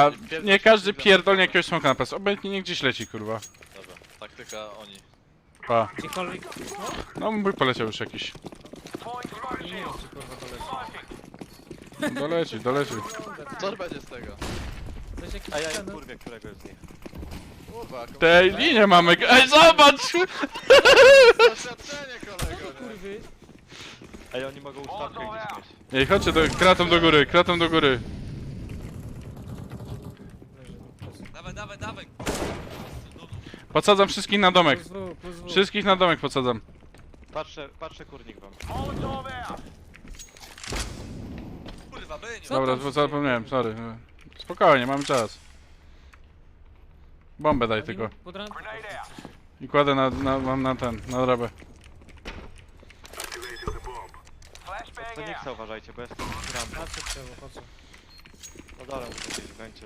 A nie każdy pierdolnie jakiegoś smoka na pas. Obojętnie nie gdzieś leci, kurwa. Dobra, taktyka oni. Pa. Gdziekolwiek... No mój poleciał już jakiś. Nie, nie wiem, czy kurwa to leci. Doleci, doleci. Co będzie z tego? To jest jakiś A ja ten- kurwie któregoś z nich. Kurwa, komuś- Tej linie mamy. Ej, zobacz! Doświadczenie kolego, nie? Kurwy. Ej, oni mogą ustawkę gdzieś mieć. Ej, chodźcie do, kratą do góry, kratą do góry. Dawaj, dawaj. Podsadzam wszystkich na domek. Plus W, plus W. Wszystkich na domek podsadzam. Patrzę, patrzę kurnik wam. Kurwa. Co Dobra, tam bo się zapomniałem, sorry. Spokojnie, mamy czas. Bombę daj tylko. pod. I kładę na, na, mam na ten, na drabę. To nie chcę uważajcie, bo jestem ram. Patrzę w co? Na dole muszę gdzieś będzie.